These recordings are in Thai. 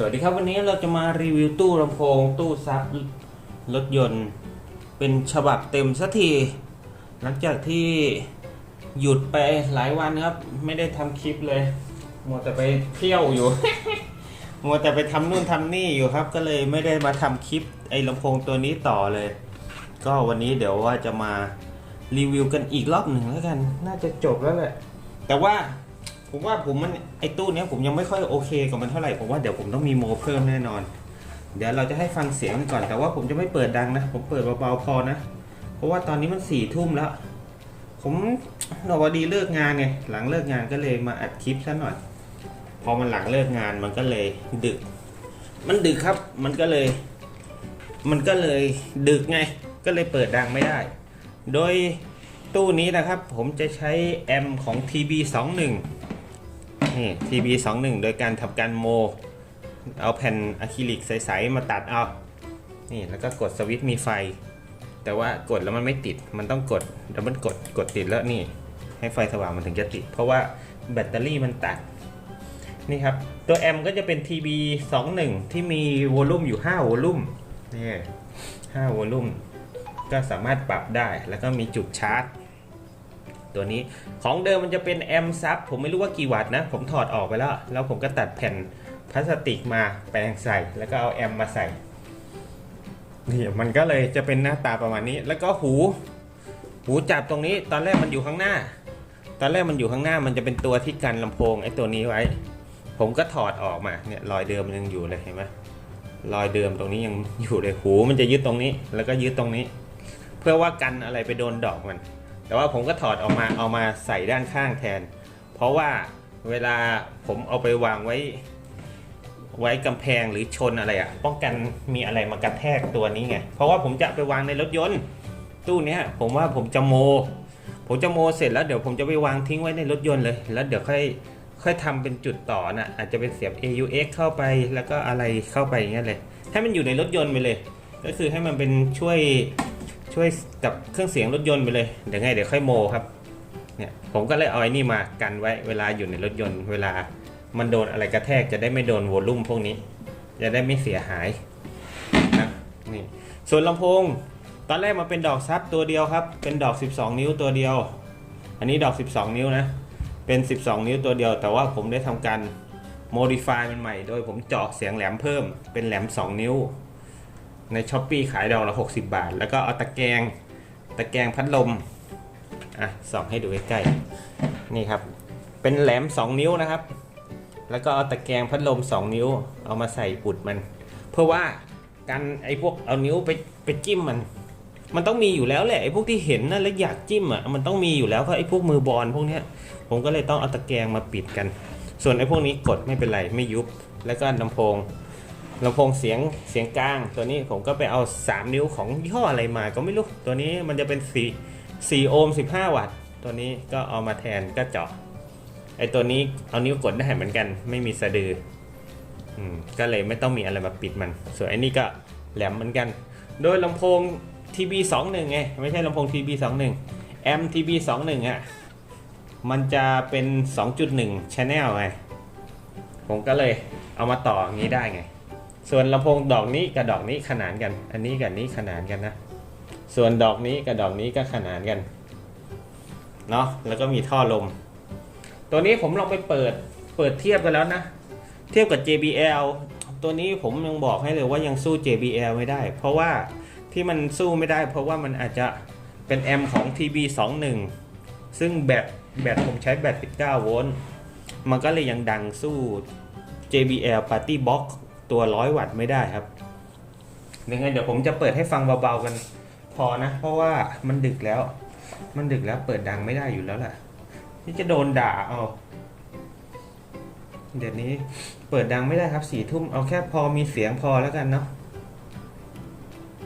สวัสดีครับวันนี้เราจะมารีวิวตู้ลำโพง ตู้ซับรถยนต์ เป็นฉบับเต็มสักที หลังจากที่หยุดไปหลายวันครับ ไม่ได้ทำคลิปเลยมัวแต่ไปเที่ยวอยู่ มัวแต่ไปทำนู่นทำนี่อยู่ครับ ก็เลยไม่ได้มาทำคลิปไอ้ลำโพงตัวนี้ต่อเลย ก็วันนี้เดี๋ยวว่าจะมารีวิวกันอีกรอบหนึ่งแล้วกัน น่าจะจบแล้วแหละแต่ว่า ผมว่าผมมันไอตู้เนี้ยผมยังไม่ค่อยโอเคกับมันเท่าไหร่ผมว่าเดี๋ยวผมต้องมีโมเพิ่มแน่นอน เดี๋ยวเราจะให้ฟังเสียงมันก่อนแต่ว่าผมจะไม่เปิดดังนะ ผมเปิดเบาๆพอนะ เพราะว่าตอนนี้มันสี่ทุ่มแล้ว ผมนวดีเลิกงานไงหลังเลิกงานก็เลยมาอัดคลิปซะหน่อย พอมันหลังเลิกงานมันก็เลยดึก มันดึกครับมันก็เลย มันก็เลยดึกไง ก็เลยเปิดดังไม่ได้ โดยตู้นี้นะครับผมจะใช้แอมของ TB21 นี่ TB21 โดยการทำการโม เอาแผ่นอะคริลิกใสๆมาตัดเอา นี่แล้วก็กดสวิตช์มีไฟ แต่ว่ากดแล้วมันไม่ติด มันต้องกดแล้วมันกด กดติดแล้วนี่ ให้ไฟสว่างมันถึงจะติด เพราะว่าแบตเตอรี่มันตัด นี่ครับ ตัวแอมก็จะเป็น TB21 ที่มีวอลลุ่มอยู่ 5วอลลุ่มนี่5วอลลุ่มก็สามารถปรับได้ แล้วก็มีจุดชาร์จ ตัวนี้ ของเดิมมันจะเป็นแอมซับผมไม่รู้ว่ากี่วัตต์นะ ผมถอดออกไปแล้ว แล้วผมก็ตัดแผ่นพลาสติกมาแปลงใส่ แล้วก็เอาแอมมาใส่นี่มันก็เลยจะเป็นหน้าตาประมาณนี้ แล้วก็หู หูจับตรงนี้ ตอนแรกมันอยู่ข้างหน้า ตอนแรกมันอยู่ข้างหน้ามันจะเป็นตัวที่กันลำโพงไอ้ตัวนี้ไว้ ผมก็ถอดออกมาเนี่ยรอยเดิมมันยังอยู่เลยเห็นไหมรอยเดิมตรงนี้ยังอยู่เลยหูมันจะยึดตรงนี้ แล้วก็ยึดตรงนี้ เพื่อว่ากันอะไรไปโดนดอกมัน แต่ว่าผมก็ถอดออกมาเอามาใส่ด้านข้างแทน เพราะว่าเวลาผมเอาไปวางไว้ ไว้กำแพงหรือชนอะไรอะ่ะ ป้องกันมีอะไรมากระแทกตัวนี้ไง เพราะว่าผมจะไปวางในรถยนต์ ตู้เนี้ยผมว่าผมจะโม ผมจะโมเสร็จแล้วเดี๋ยวผมจะไปวางทิ้งไว้ในรถยนต์เลย แล้วเดี๋ยวค่อยค่อยทำเป็นจุดต่อนะ่ะอาจจะเป็นเสียบ AUX เข้าไปแล้วก็อะไรเข้าไปอย่างเงี้ยเลยให้มันอยู่ในรถยนต์ไปเลย ก็คือให้มันเป็นช่วย ช่วยกับเครื่องเสียงรถยนต์ไปเลย เดี๋ยวไงเดี๋ยวค่อยโมครับ เนี่ยผมก็เลยเอาไอ้นี่มากันไว้เวลาอยู่ในรถยนต์ เวลามันโดนอะไรกระแทกจะได้ไม่โดนวอลลุ่มพวกนี้ จะได้ไม่เสียหายนะนี่ส่วนลำโพงตอนแรกมันเป็นดอกซับตัวเดียวครับ เป็นดอก 12 นิ้วตัวเดียว อันนี้ดอก 12 นิ้วนะ เป็น 12 นิ้วตัวเดียว แต่ว่าผมได้ทำการ modify มันใหม่ โดยผมเจาะเสียงแหลมเพิ่ม เป็นแหลม 2 นิ้ว ในช้อปปีขายดอกละ 60 บาท แล้วก็เอาตะแกรงตะแกรงพัดลม อะส่องให้ดูใกล้ๆนี่ครับ เป็นแหลม 2 นิ้วนะครับ แล้วก็เอาตะแกรงพัดลม 2 นิ้ว เอามาใส่อุดมัน เพื่อว่ากันไอ้พวกเอานิ้วไปไปจิ้มมัน มันต้องมีอยู่แล้วแหละไอ้พวกที่เห็นนะแล้วอยากจิ้มอะมันต้องมีอยู่แล้วเพราะไอ้พวกมือบอลพวกเนี้ยผมก็เลยต้องเอาตะแกรงมาปิดกัน ส่วนไอ้พวกนี้กดไม่เป็นไรไม่ยุบ แล้วก็ลำโพง ลำโพงเสียงเสียงกลางตัวนี้ผมก็ไปเอา 3 นิ้วของยี่ห้ออะไรมาก็ไม่รู้ ตัวนี้มันจะเป็น4 4โอห์ม15 วัตต์ ตัวนี้ก็เอามาแทนก็เจาะไอตัวนี้เอานิ้วกดได้เหมือนกัน ไม่มีสะดืออืมก็เลยไม่ต้องมีอะไรมาปิดมัน ส่วนไอ้นี่ก็แหลมเหมือนกัน โดยลำโพง TB21 ไงไม่ใช่ลำโพง TB21 แอม TB21 อะมันจะเป็น 2.1 Channel ไงผมก็เลยเอามาต่ออย่างนี้ได้ไง ส่วนลำโพงดอกนี้กับดอกนี้ขนานกัน อันนี้กับนี้ขนานกันนะ ส่วนดอกนี้กับดอกนี้ก็ขนานกัน เนาะ แล้วก็มีท่อลม ตัวนี้ผมลองไปเปิด เปิดเทียบกันแล้วนะ เทียบกับ JBL ตัวนี้ผมยังบอกให้เลยว่ายังสู้ JBL ไม่ได้ เพราะว่าที่มันสู้ไม่ได้ เพราะว่ามันอาจจะเป็นแอมของ TB21 ซึ่งแบตแบตผมใช้แบต19โวลต์ มันก็เลยยังดังสู้ JBL Party Box ตัว100วัตต์ไม่ได้ครับยังไงเดี๋ยวผมจะเปิดให้ฟังเบาๆกันพอนะ เพราะว่ามันดึกแล้ว มันดึกแล้วเปิดดังไม่ได้อยู่แล้วล่ะ นี่จะโดนด่าเอาเดี๋ยวนี้เปิดดังไม่ได้ครับสี่ทุ่มเอาแค่พอมีเสียงพอแล้วกันเนาะ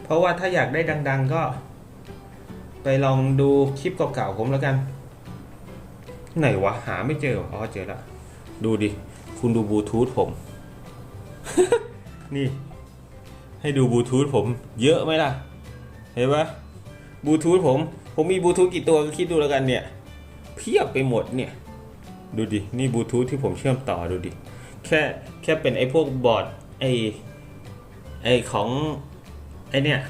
เพราะว่าถ้าอยากได้ดัง ๆ ก็ ไปลองดูคลิปเก่าๆผมแล้วกัน ไหนวะหาไม่เจออ๋อเจอแล้วดูดิ คุณดูบลูทูธผม นี่ ให้ดูบลูทูธผมเยอะไหมล่ะ เห็นปะบลูทูธผม ผมมีบลูทูธกี่ตัวก็คิดดูแล้วกันเนี่ย เพียบไปหมดเนี่ย ดูดิ นี่บลูทูธที่ผมเชื่อมต่อดูดิ แค่แค่เป็นไอ้พวกบอร์ดไอไอของไอเนี่ย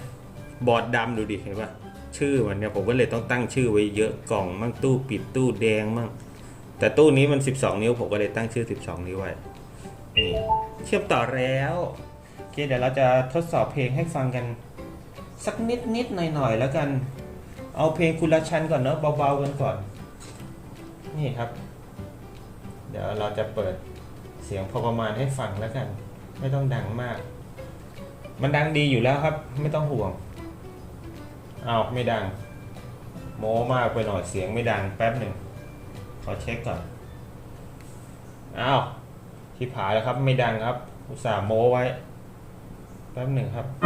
บอร์ดดำดูดิเห็นปะชื่อมันเนี่ยผมก็เลยต้องตั้งชื่อไว้เยอะกล่องมั่งตู้ปิดตู้แดงมั่งแต่ตู้นี้มัน 12 นิ้วผมก็เลยตั้งชื่อ 12 นิ้วไว้ เชื่อมต่อแล้วโอเคเดี๋ยวเราจะทดสอบเพลงให้ฟังกัน สักนิดนิดหน่อยหน่อยแล้วกัน เอาเพลงคุณละชันก่อนเนอะเบาๆกันก่อน นี่ครับ เดี๋ยวเราจะเปิดเสียงพอประมาณให้ฟังแล้วกัน ไม่ต้องดังมาก มันดังดีอยู่แล้วครับ ไม่ต้องห่วงอ้าวไม่ดัง โม้มากไปหน่อยเสียงไม่ดังแป๊บหนึ่งขอเช็คก่อนอ้าว ที่ผายแล้วครับ ไม่ดังครับ อุตส่าห์โม้ไว้ แป๊บหนึ่งครับ โ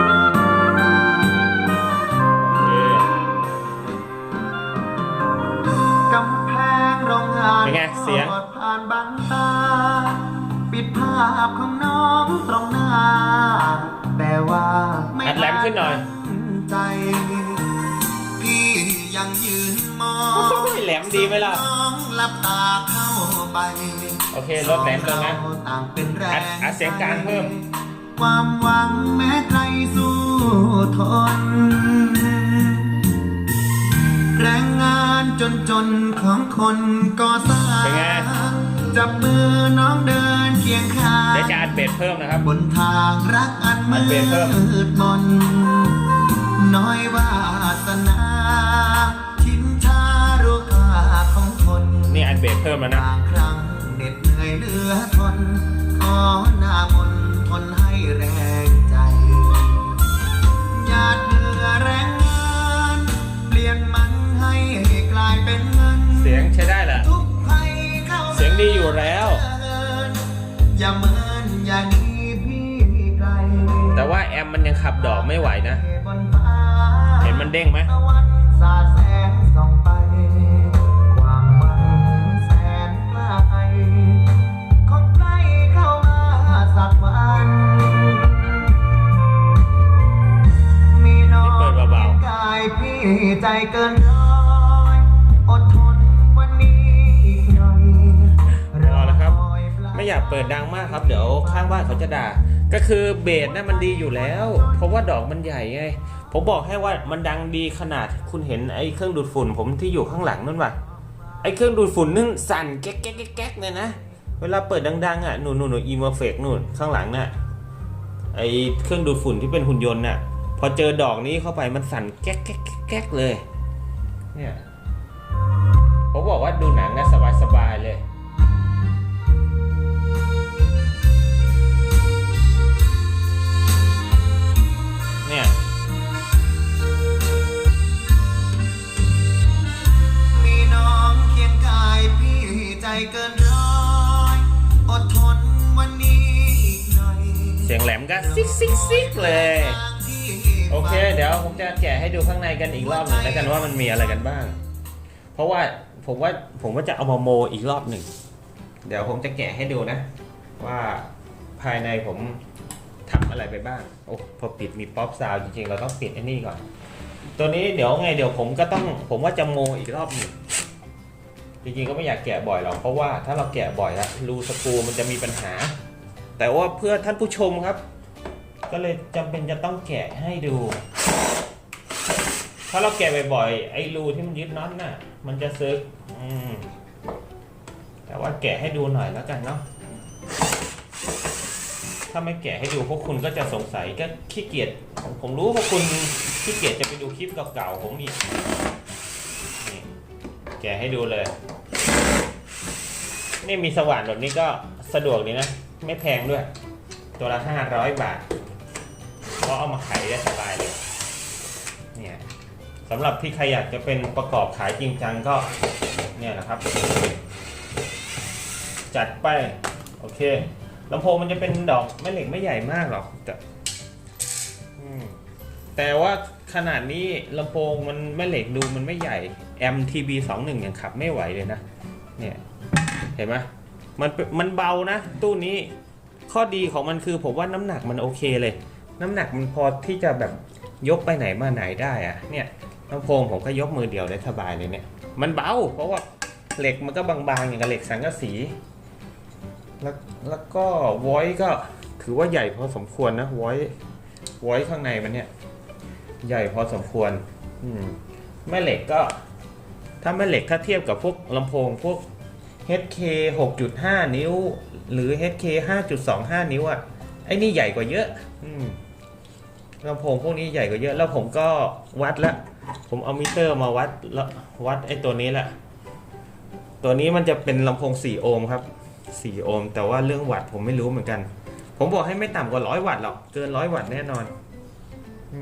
อเคกำแพงโรงงานเป็นไงเสียงสอดผ่านบังตา ปิดภาพของน้องตรงหน้า แต่ว่าไม่อัดแหลมขึ้นหน่อย ใจ พี่ยังยืนมอง โอ้ยแหลมดีไหมล่ะ น้องหลับตาเข้าไป โอเคลดแหลมลงนะสอเราต่างเป็นแรอัดงอัดเสียงกลางเพิ่ม ความหวังแม้ใครสู้ทน แรงงานจนจนๆของคนก่อสร้าเป็นไงงจับมือน้องเดินเคียงข้างเดี๋ยวจะอัดเบสเพิ่มนะครับบนทางรักอันมือัดเบสเพิ่มดมน น้อยวาสนาชินชารู้ค่าของคน นี่อัดเบสเพิ่มแล้วนะ หน้ามนต์ทนให้แรงใจ หยาดเหงื่อแรงงานเปลี่ยนมันให้กลายเป็นเงิน เสียงใช้ได้แหละ ทุกภัยเข้ามาเสียงดีอยู่แล้ว อย่าเหมือนอย่าหนี้พี่ไกลแต่ว่าแอมมันยังขับดอกไม่ไหวนะ บนฟ้าเห็นมันเด้งไหม ตะวัน ใจเกินร้อยอดทนวันนี้อีกหน่อยรอแล้วครับอยปลไม่อยากเปิดดังมากครับ เดี๋ยวข้างบ้านเขาจะด่า ก็คือเบสน่ะมันดีอยู่แล้ว เพราะว่าดอกมันใหญ่ไง ผมบอกให้ว่ามันดังดีขนาดคุณเห็นไอ้เครื่องดูดฝุ่น ผมที่อยู่ข้างหลังนั่นป่ะไอ้เครื่องดูดฝุ่นนึ่งสั่นแก๊กแก๊กแก๊กแก๊กเลยนะเวลาเปิดดังๆอะหนูหนูหนูอีเมอร์เฟกนู่นข้างหลังน่ะไอ้เครื่องดูดฝุ่นที่เป็นหุ่นยนต์น่ะ พอเจอดอกนี้เข้าไปมันสั่นแก๊กแก๊กแก๊กแก๊กเลย เนี่ยผมบอกว่าดูหนังน่ะสบายๆเลย เนี่ยมีน้องเคียงกายพี่ใจเกินร้อยอดทนวันนี้อีกหน่อย เสียงแหลมก็ซิกซิกซิกเลย โอเค เดี๋ยวผมจะแกะให้ดูข้างในกันอีกรอบหนึ่งแล้วกันว่ามันมีอะไรกันบ้าง เพราะว่าผมว่าผมว่าจะเอามาโมอีกรอบหนึ่ง เดี๋ยวผมจะแกะให้ดูนะ ว่าภายในผมทำอะไรไปบ้าง โอ้พอปิดมีป๊อปซาวจริงๆ เราต้องปิดไอ้นี่ก่อน ตัวนี้เดี๋ยวไงเดี๋ยวผมก็ต้องผมว่าจะโมอีกรอบหนึ่งจริงๆก็ไม่อยากแกะบ่อยหรอกเพราะว่าถ้าเราแกะบ่อยแล้วรูสกรูมันจะมีปัญหา แต่ว่าเพื่อท่านผู้ชมครับ ก็เลยจำเป็นจะต้องแกะให้ดู ถ้าเราแกะบ่อยๆ ไอ้รูที่มันยึดน็อตน่ะ มันจะซึกแต่ว่าแกะให้ดูหน่อยแล้วกันเนาะ ถ้าไม่แกะให้ดูพวกคุณก็จะสงสัยก็ขี้เกียจ ผมรู้พวกคุณขี้เกียจจะไปดูคลิปเก่าๆผมอีกนี่แกะให้ดูเลย นี่มีสว่านแบบนี้ก็สะดวกดีนะ ไม่แพงด้วย ตัวละห้าร้ อยบาทก็เอามาขายได้สบายเลย เนี่ยสำหรับที่ใครอยากจะเป็นประกอบขายจริงจังก็เนี่ยนะครับ จัดไปโอเคลำโพงมันจะเป็นดอกแม่เหล็กไม่ใหญ่มากหรอกแต่แต่ว่าขนาดนี้ลำโพงมันแม่เหล็กดูมันไม่ใหญ่ MTB 21ยังขับไม่ไหวเลยนะ เนี่ยเห็นไหมมันมันเบานะ ตู้นี้ข้อดีของมันคือผมว่าน้ำหนักมันโอเคเลย น้ำหนักมันพอที่จะแบบยกไปไหนมาไหนได้อะเนี่ยลำโพงผมก็ยกมือเดียวได้สบายเลยเนี่ย มันเบาเพราะว่าเหล็กมันก็บางๆอย่างกับเหล็กสังกะสี แล้วแล้วก็วอยก็ถือว่าใหญ่พอสมควรนะว้ไว้ข้างในมันเนี่ย ใหญ่พอสมควร อืมแม่เหล็กก็ ถ้าแม่เหล็กถ้าเทียบกับพวกลำโพงพวก HK 6.5 นิ้ว หรือ HK 5.25 นิ้วอะไอ้นี่ใหญ่กว่าเยอะ อืม ลำโพงพวกนี้ใหญ่กว่าเยอะแล้วผมก็วัดละผมเอามิเตอร์มาวัดแล้ววัดไอ้ตัวนี้แหละ ตัวนี้มันจะเป็นลำโพง 4 โอห์มครับ 4 โอห์มแต่ว่าเรื่องวัตต์ผมไม่รู้เหมือนกัน ผมบอกให้ไม่ต่ำกว่า 100 วัตต์หรอกเกิน 100 วัตต์แน่นอนอ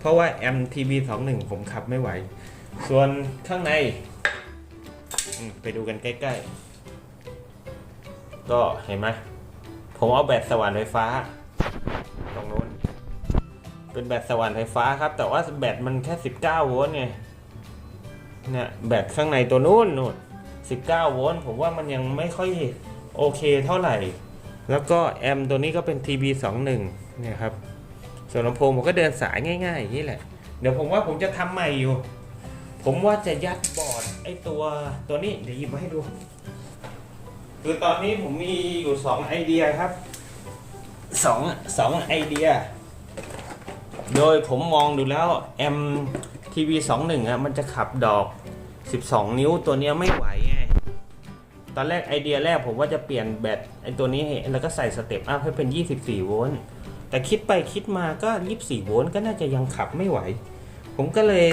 เพราะว่าแอม TB21 ผมขับไม่ไหว ส่วนข้างในไปดูกันใกล้ๆ ก็เห็นไหมผมเอาแบตสว่านไฟฟ้า เป็นแบตสว่านไฟฟ้าครับ แต่ว่าแบตมันแค่ 19 โวลต์ไงเนี่ยแบตข้างในตัวนู้นนู่น19 โวลต์ผมว่ามันยังไม่ค่อยโอเคเท่าไหร่ แล้วก็แอมตัวนี้ก็เป็น TB21 เนี่ยครับ ส่วนลำโพงผมก็เดินสายง่ายๆอย่างนี้แหละ เดี๋ยวผมว่าผมจะทำใหม่อยู่ ผมว่าจะยัดบอร์ดไอตัวตัวนี้เดี๋ยวหยิบมาให้ดู คือตอนนี้ผมมีอยู่สองไอเดียครับสองสองไอเดีย โดยผมมองดูแล้วแอมทีวีสองหนึ่งอะมันจะขับดอก 12 นิ้วตัวเนี้ยไม่ไหวไงตอนแรกไอเดียแรกผมว่าจะเปลี่ยนแบตไอตัวนี้แล้วก็ใส่สเต็ปอัพให้เป็น 24 โวลต์แต่คิดไปคิดมาก็ 24 โวลต์ก็น่าจะยังขับไม่ไหว ผมก็เลย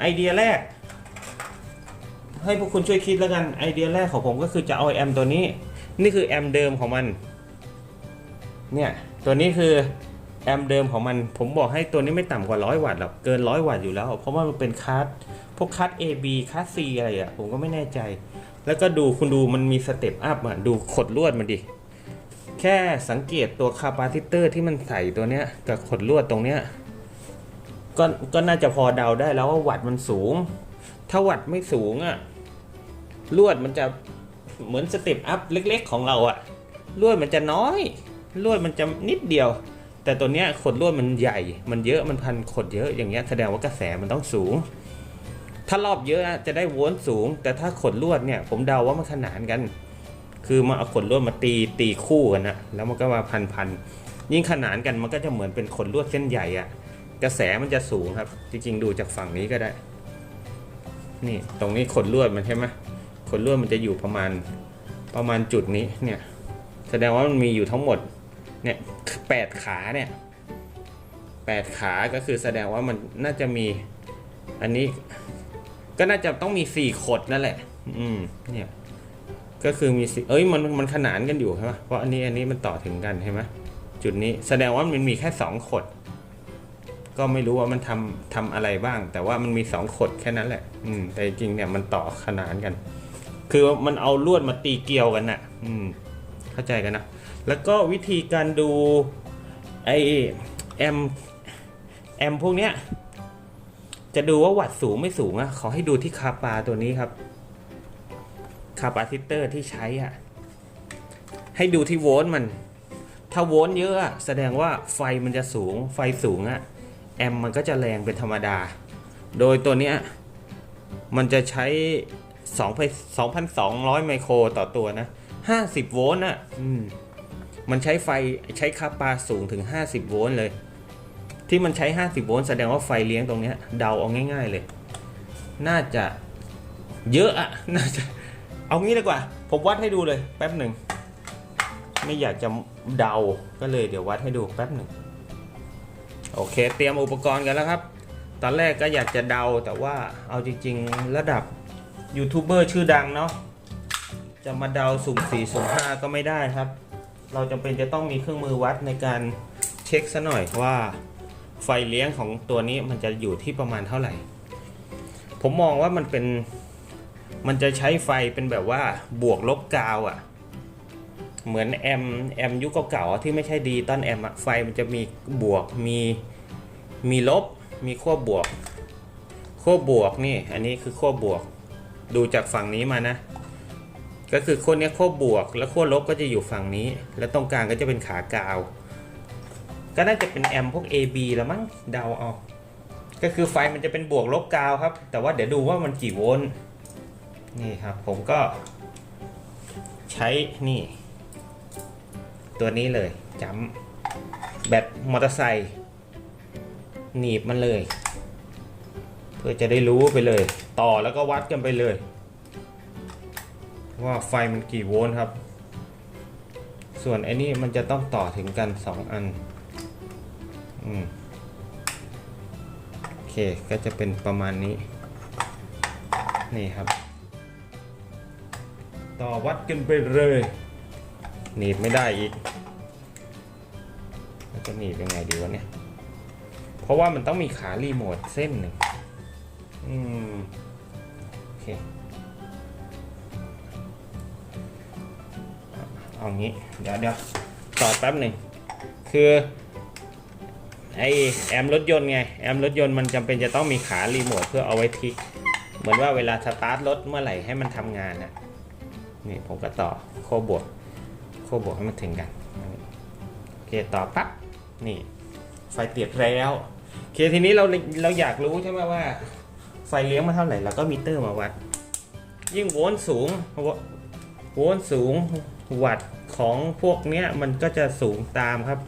ไอเดียแรก ให้พวกคุณช่วยคิดแล้วกันไอเดียแรกของผมก็คือจะเอาแอมตัวนี้ นี่คือแอมเดิมของมัน เนี่ย ตัวนี้คือ แอมเดิมของมันผมบอกให้ตัวนี้ไม่ต่ำกว่า 100 วัตต์หรอกเกิน 100 วัตต์อยู่แล้ว เพราะว่ามันเป็นคัสพวกคัส AB คัส C อะไรอะผมก็ไม่แน่ใจ แล้วก็ดูคุณดูมันมีสเต็ปอัพอะดูขดลวดมันดิ แค่สังเกตตัวคาปาซิเตอร์ที่มันใส่ตัวเนี้ยกับขดลวดตรงเนี้ยก็ก็น่าจะพอเดาได้แล้วว่าวัตต์มันสูง ถ้าวัตต์ไม่สูงอะลวดมันจะเหมือนสเต็ปอัพเล็ก ๆ ของเราอะลวดมันจะน้อยลวดมันจะนิดเดียว แต่ตัวเนี้ยขดลวดมันใหญ่ มันเยอะมันพันขดเยอะอย่างเงี้ยแสดงว่ากระแสมันต้องสูง ถ้ารอบเยอะจะได้โวลต์สูง แต่ถ้าขดลวดเนี่ยผมเดาว่ามันขนานกัน คือมาเอาขนลวดมาตีตีคู่กันนะแล้วมันก็มาพันพันยิ่งขนานกันมันก็จะเหมือนเป็นขนลวดเส้นใหญ่อะกระแสมันจะสูงครับ จริงๆดูจากฝั่งนี้ก็ได้ นี่ตรงนี้ขนลวดมันใช่ไหมขนลวดมันจะอยู่ประมาณประมาณจุดนี้เนี่ยแสดงว่ามันมีอยู่ทั้งหมด เนี่ยแปดขาเนี่ยแปดขาก็คือแสดงว่ามันน่าจะมี อันนี้ก็น่าจะต้องมีสี่ขดนั่นแหละ อืม เนี่ย ก็คือมีสิเอ้ยมันมันขนานกันอยู่ใช่ไหมเพราะอันนี้อันนี้มันต่อถึงกันใช่ไหมจุดนี้แสดงว่ามันมีแค่สองขด ก็ไม่รู้ว่ามันทำทำอะไรบ้าง แต่ว่ามันมีสองขดแค่นั้นแหละ อืม แต่จริงเนี่ยมันต่อขนานกัน คือมันเอาลวดมาตีเกลียวกันน่ะ อืม เข้าใจกันนะ แล้วก็วิธีการดูไอแอมแอมพวกเนี้ยจะดูว่าวัดสูงไม่สูงอะขอให้ดูที่คาปาตัวนี้ครับคาปาซิเตอร์ที่ใช้อะให้ดูที่โวลต์มัน ถ้าโวลต์เยอะแสดงว่าไฟมันจะสูงไฟสูงอะแอมมันก็จะแรงเป็นธรรมดา โดยตัวเนี้ยมันจะใช้2,200 ไมโครต่อตัวนะ 50 โวลต์อะ อืม มันใช้ไฟใช้คาปาสูงถึง 50 โวลต์เลย ที่มันใช้ 50 โวลต์แสดงว่าไฟเลี้ยงตรงนี้เดาเอาง่ายๆเลย น่าจะเยอะอะน่าจะเอางี้ดีกว่า ผมวัดให้ดูเลยแป๊บหนึ่ง ไม่อยากจะเดาก็เลยเดี๋ยววัดให้ดูแป๊บหนึ่ง โอเค เตรียมอุปกรณ์กันแล้วครับ ตอนแรกก็อยากจะเดาแต่ว่าเอาจริง ๆ ระดับยูทูบเบอร์ชื่อดังเนาะจะมาเดาสุ่ม4สุ่ม5ก็ไม่ได้ครับ เราจำเป็นจะต้องมีเครื่องมือวัดในการเช็คซะหน่อยว่าไฟเลี้ยงของตัวนี้มันจะอยู่ที่ประมาณเท่าไหร่ ผมมองว่ามันเป็นมันจะใช้ไฟเป็นแบบว่าบวกลบกาวอะ่ะ เหมือนแอมแอมยุคเก่าๆที่ไม่ใช่ดีต้นแอมอะไฟมันจะมีบวกมีมีลบ มีขั้วบวกขั้วบวกนี่ อันนี้คือขั้วบวก ดูจากฝั่งนี้มานะ ก็คือขั้วเนี้ยขั้วบวก แล้วขั้วลบก็จะอยู่ฝั่งนี้ แล้วตรงกลางก็จะเป็นขากาว ก็น่าจะเป็นแอมพวก AB แล้วมั้งเดาเอาก็คือไฟมันจะเป็นบวกลบกาวครับ แต่ว่าเดี๋ยวดูว่ามันกี่โวลต์นี่ครับผมก็ ใช้นี่ ตัวนี้เลยจัมแบตมอเตอร์ไซค์หนีบมันเลย เพื่อจะได้รู้ไปเลย ต่อแล้วก็วัดกันไปเลย ว่าไฟมันกี่โวลต์ครับ ส่วนไอ้นี่มันจะต้องต่อถึงกัน 2 อันอืมโอเคก็จะเป็นประมาณนี้ นี่ครับ ต่อวัดกันไปเลยหนีบไม่ได้อีกแล้วจะหนีบยังไงดีวะเนี่ย เพราะว่ามันต้องมีขารีโมทเส้นหนึ่งอืมโอเค เอางี้ เดี๋ยวเดี๋ยวต่อแป๊บหนึ่ง คือไอแอมรถยนต์ไง แอมรถยนต์มันจำเป็นจะต้องมีขารีโมทเพื่อเอาไว้ทิก เหมือนว่าเวลาสตาร์ทรถเมื่อไหร่ให้มันทำงานน่ะนี่ผมก็ต่อโคบวก โคบวกให้มันถึงกัน โอเคต่อปั๊บ นี่ ไฟเติดแล้วโอเคทีนี้เราเราอยากรู้ใช่ไหมว่า ไฟเลี้ยงมาเท่าไหร่เราก็มิเตอร์มาวัด ยิ่งโวลต์สูงโวลต์สูง วัตต์ของพวกเนี้ยมันก็จะสูงตามครับ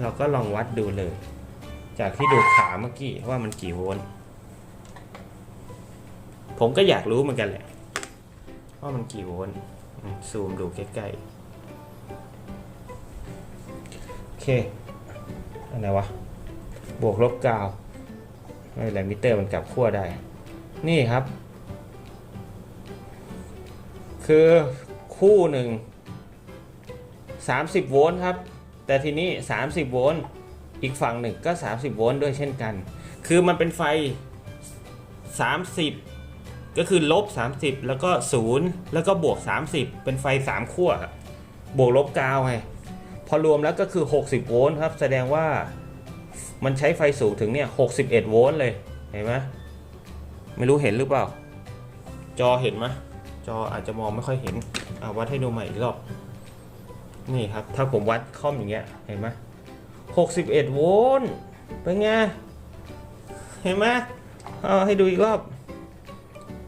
เราก็ลองวัดดูเลย จากที่ดูขาเมื่อกี้ว่ามันกี่โวลต์ผมก็อยากรู้เหมือนกันแหละว่ามันกี่โวลต์ซูมดูใกล้ๆ โอเคอะไรวะ บวกลบกาวไม่เป็นไรมิเตอร์มันกลับขั้วได้ นี่ครับ คือ คู่หนึ่ง30 โวลต์ครับ แต่ทีนี้ 30 โวลต์อีกฝั่งหนึ่งก็ 30 โวลต์ด้วยเช่นกัน คือมันเป็นไฟ 30 ก็คือลบ 30 แล้วก็ 0 แล้วก็บวก 30 เป็นไฟ 3 ขั้วครับบวกลบกาวไง พอรวมแล้วก็คือ 60 โวลต์ครับ แสดงว่ามันใช้ไฟสูงถึงเนี่ย 61 โวลต์เลย เห็นไหมไม่รู้เห็นหรือเปล่า จอเห็นไหมจออาจจะมองไม่ค่อยเห็น อาวัดให้ดูใหม่อีกรอบ นี่ครับ ถ้าผมวัดคอมอย่างเงี้ย เห็นไหม61โวลต์ เป็นไง เห็นไหมเอาให้ดูอีกรอบ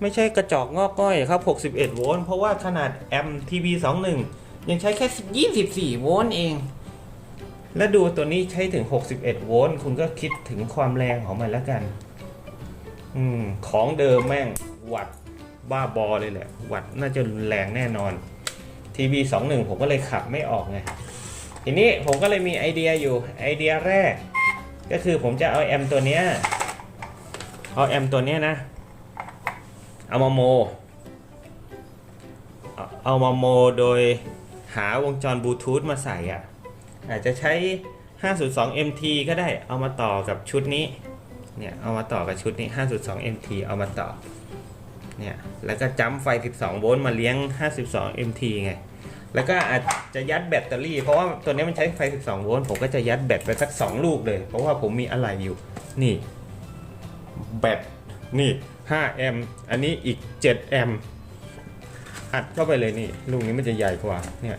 ไม่ใช่กระจอกงอกก้อยครับ 61 โวลต์ เพราะว่าขนาดแอม TV 21 ยังใช้แค่ 24 โวลต์เอง แล้วดูตัวนี้ใช้ถึง 61 โวลต์ คุณก็คิดถึงความแรงของมันแล้วกัน อืม ของเดิมแม่งวัด บ้าบอเลยแหละวัดน่าจะรุนแรงแน่นอนทีวี21ผมก็เลยขับไม่ออกไงทีนี้ผมก็เลยมีไอเดียอยู่ไอเดียแรก ก็คือผมจะเอาแอมตัวเนี้ยเอาแอมตัวเนี้ยนะ เอามาโม เอามาโมโดยหาวงจรบลูทูธมาใส่อะอาจจะใช้ 5.2 MT ก็ได้เอามาต่อกับชุดนี้เนี่ยเอามาต่อกับชุดนี้ 5.2 MT เอามาต่อ เนี่ยแล้วก็จัมไฟ 12 โวลต์มาเลี้ยง 52 MT ไง แล้วก็อาจจะยัดแบตเตอรี่ เพราะว่าตัวนี้มันใช้ไฟ 12 โวลต์ผมก็จะยัดแบตไปสัก 2 ลูกเลย เพราะว่าผมมีอะไรอยู่ นี่ แบต นี่ 5 แอมป์ อันนี้อีก 7 แอมป์ อัดเข้าไปเลยนี่ ลูกนี้มันจะใหญ่กว่า เนี่ย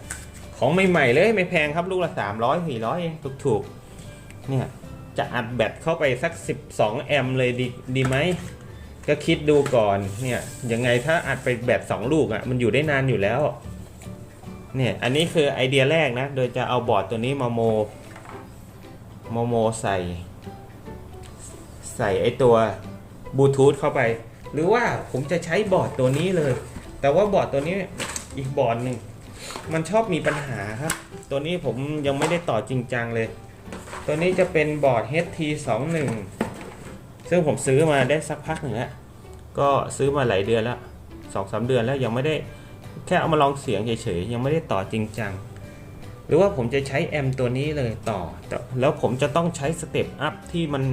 ของใหม่ๆเลยไม่แพงครับลูกละ 300 400เองถูกๆ เนี่ย จะอัดแบตเข้าไปสัก 12 แอมป์เลยดีดีไหม ก็คิดดูก่อนเนี่ยยังไงถ้าอัดไปแบต2ลูกอะ่ะมันอยู่ได้นานอยู่แล้วเนี่ยอันนี้คือไอเดียแรกนะ โดยจะเอาบอร์ดตัวนี้มาโมโมโมใส่ ใส่ไอตัวบลูทูธเข้าไป หรือว่าผมจะใช้บอร์ดตัวนี้เลย แต่ว่าบอร์ดตัวนี้อีกบอร์ดหนึ่งมันชอบมีปัญหาครับ ตัวนี้ผมยังไม่ได้ต่อจริงจังเลย ตัวนี้จะเป็นบอร์ด HT21 ซึ่งผมซื้อมาได้สักพักหนึ่งแล้ว ก็ซื้อมาหลายเดือนแล้วสองสามเดือนแล้วยังไม่ได้แค่เอามาลองเสียงเฉยๆยังไม่ได้ต่อจริงจัง หรือว่าผมจะใช้แอมตัวนี้เลยต่อ แล้วผมจะต้องใช้สเต็ปอัพที่มัน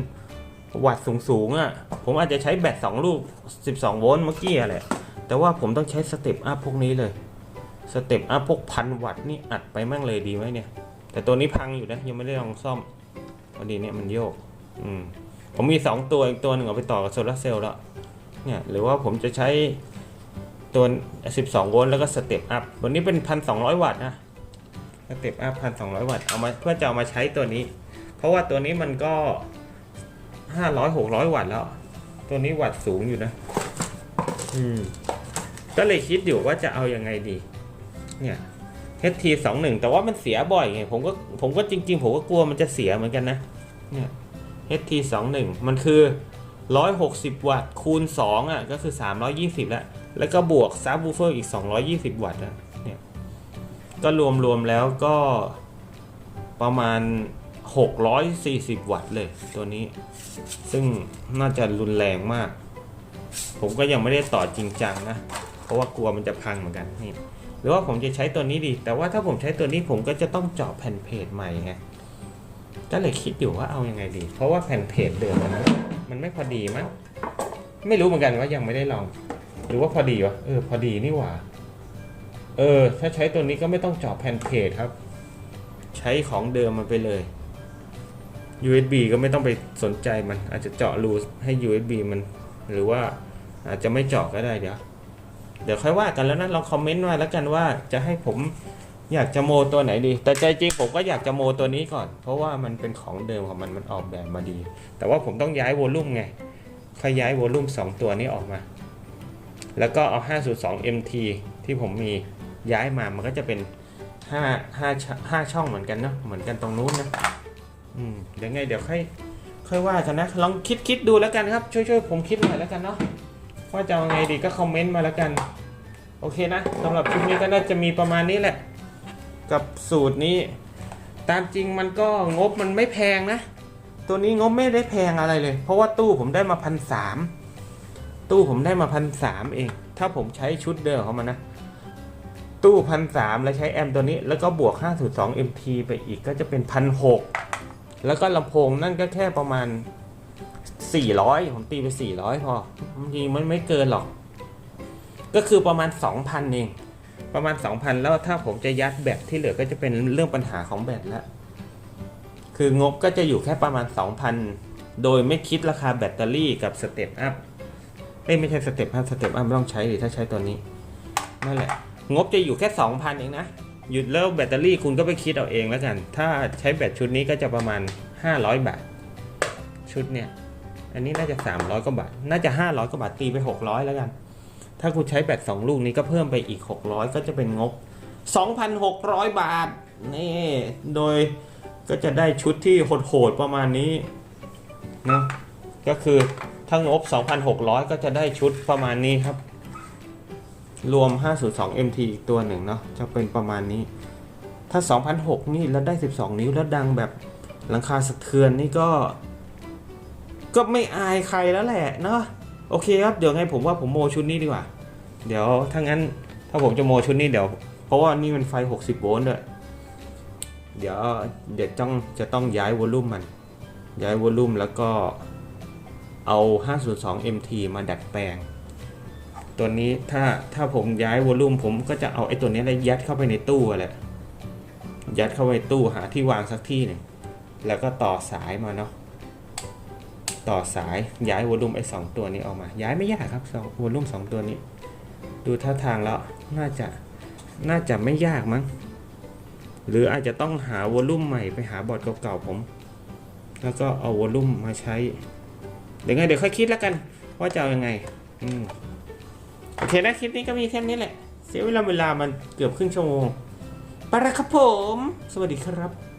วัดสูงๆอะ ผมอาจจะใช้แบต2ลูก 12 โวลต์เมื่อกี้แหละ แต่ว่าผมต้องใช้สเต็ปอัพพวกนี้เลย สเต็ปอัพพวกพันวัตต์นี่อัดไปมั่งเลยดีไหมเนี่ย แต่ตัวนี้พังอยู่นะยังไม่ได้ลองซ่อมพอดีเนี่ยมันโยก อืม ผมมี 2 ตัวอีกตัวหนึ่งเอาไปต่อกับโซลาร์เซลล์แล้วเนี่ยหรือว่าผมจะใช้ตัว 12 โวลต์แล้วก็สเต็ปอัพตัวนี้เป็น 1,200 วัตต์นะสเต็ปอัพ 1,200 วัตต์เอามาเพื่อจะเอามาใช้ตัวนี้ เพราะว่าตัวนี้มันก็ 500 600 วัตต์แล้ว ตัวนี้วัตต์สูงอยู่นะ อืม ก็เลยคิดอยู่ว่าจะเอาอยัางไงดี เนี่ย HT 2 1 แต่ว่ามันเสียบ่อยไงผมก็ผมก็จริง ๆ ผมก็กลัวมันจะเสียเหมือนกันนะ เนี่ย HT 2 1 มันคือ 160 วัตต์คูณ 2อะก็คือ 320 แล้ว แล้วก็บวกซับวูเฟอร์อีก 220 วัตต์อะเนี่ยก็รวมรวมแล้วก็ประมาณ 640 วัตต์เลยตัวนี้ ซึ่งน่าจะรุนแรงมาก ผมก็ยังไม่ได้ต่อจริงจังนะ เพราะว่ากลัวมันจะพังเหมือนกันนี่หรือว่าผมจะใช้ตัวนี้ดี แต่ว่าถ้าผมใช้ตัวนี้ผมก็จะต้องเจาะแผ่นเพจใหม่ไง ก็เลยคิดอยู่ว่าเอายังไงดี เพราะว่าแผ่นเพจเดิมมันมันไม่พอดีมั้งไม่รู้เหมือนกันว่ายังไม่ได้ลอง หรือว่าพอดีวะเออพอดีนี่หว่า เออ ถ้าใช้ตัวนี้ก็ไม่ต้องเจาะแผ่นเพจครับ ใช้ของเดิมมันไปเลย USB ก็ไม่ต้องไปสนใจมัน อาจจะเจาะรูให้ USB มัน หรือว่าอาจจะไม่เจาะก็ได้เดี๋ยวเดี๋ยวค่อยว่ากันแล้วนะลองคอมเมนต์มาแล้วกันว่าจะให้ผม อยากจะโมตัวไหนดี แต่ใจจริงผมก็อยากจะโมตัวนี้ก่อน เพราะว่ามันเป็นของเดิมของมันมันออกแบบมาดี แต่ว่าผมต้องย้ายวอลลุ่มไงค่อยย้ายวอลลุ่ม2 ตัวนี้ออกมา แล้วก็เอา 502 MT ที่ผมมีย้ายมามันก็จะเป็น 5 5 5 ช่องเหมือนกันเนาะเหมือนกันตรงนู้นนะอืมเดี๋ยวไงเดี๋ยวค่อยค่อยว่ากันนะลองคิดคิดดูแล้วกันครับ ช่วยช่วยผมคิดหน่อยแล้วกันเนาะว่าจะเอาไงดีก็คอมเมนต์มาแล้วกัน โอเคนะสำหรับคลิปนี้ก็น่าจะมีประมาณนี้แหละ กับสูตรนี้ ตามจริงมันก็งบมันไม่แพงนะ ตัวนี้งบไม่ได้แพงอะไรเลย เพราะว่าตู้ผมได้มาพันสามตู้ผมได้มาพันสามเอง ถ้าผมใช้ชุดเดิมของมันนะ ตู้พันสามแล้วใช้แอมตัวนี้ แล้วก็บวก 5.2 MT ไปอีกก็จะเป็นพันหกแล้วก็ลำโพงนั่นก็แค่ประมาณ 400 ผมตีไป 400 พอบางทีมันไม่เกินหรอก ก็คือประมาณ 2,000 เอง ประมาณ 2,000 แล้วถ้าผมจะยัดแบตที่เหลือก็จะเป็นเรื่องปัญหาของแบตแล้วคืองบก็จะอยู่แค่ประมาณ 2,000 โดยไม่คิดราคาแบตเตอรี่กับสเต็ปอัพเอ้ไม่ใช่สเต็ปอัพสเต็ปอัพไม่ต้องใช้ดิถ้าใช้ตัวนี้นั่นแหละ งบจะอยู่แค่ 2,000 เองนะหยุดแล้วแบตเตอรี่คุณก็ไปคิดเอาเองแล้วกัน ถ้าใช้แบตชุดนี้ก็จะประมาณ 500 บาท ชุดเนี่ย อันนี้น่าจะ 300กว่าบาท น่าจะ 500กว่าบาทตีไป 600 แล้วกัน ถ้าคุณใช้แบต2ลูกนี้ก็เพิ่มไปอีก 600 ก็จะเป็นงบ 2,600 บาท นี่ โดยก็จะได้ชุดที่โหดๆประมาณนี้เนะก็คือถ้างบ 2,600 ก็จะได้ชุดประมาณนี้ครับ รวม 502 MT อีกตัวหนึ่งเนาะจะเป็นประมาณนี้ ถ้า 2,600 นี่แล้วได้ 12 นิ้วแล้วดังแบบหลังคาสะเทือนนี่ก็ ก็ไม่อายใครแล้วแหละเนาะ โอเคครับ เดี๋ยวไงผมว่าผมโมชุดนี้ดีกว่า เดี๋ยวถ้างั้นถ้าผมจะโมชุดนี้เดี๋ยว เพราะว่านี่มันไฟ 60 โวลต์ด้วย เดี๋ยวเดี๋ยวต้องจะต้องย้ายวอลลุ่มมัน ย้ายวอลลุ่มแล้วก็เอา 502 MT มาดัดแปลง ตัวนี้ถ้าถ้าผมย้ายวอลลุ่มผมก็จะเอาไอ้ตัวนี้แล้วยัดเข้าไปในตู้อะแหละยัดเข้าไปตู้หาที่วางสักที่หนึ่งแล้วก็ต่อสายมาเนาะ ต่อสายย้ายวอลลุ่มไอ้สองตัวนี้ออกมา ย้ายไม่ยากครับสองวอลลุ่มสองตัวนี้ ดูท่าทางแล้วน่าจะน่าจะไม่ยากมั้งหรืออาจจะต้องหาวอลลุ่มใหม่ไปหาบอร์ดเก่าๆผม แล้วก็เอาวอลลุ่มมาใช้เดี๋ยวไงเดี๋ยวค่อยคิดแล้วกัน ว่าจะเอายังไงอืมโอเคนะคลิปนี้ก็มีแค่นี้แหละ เสียเวลาเวลามันเกือบครึ่งชั่วโมงไปละครับผม สวัสดีครับ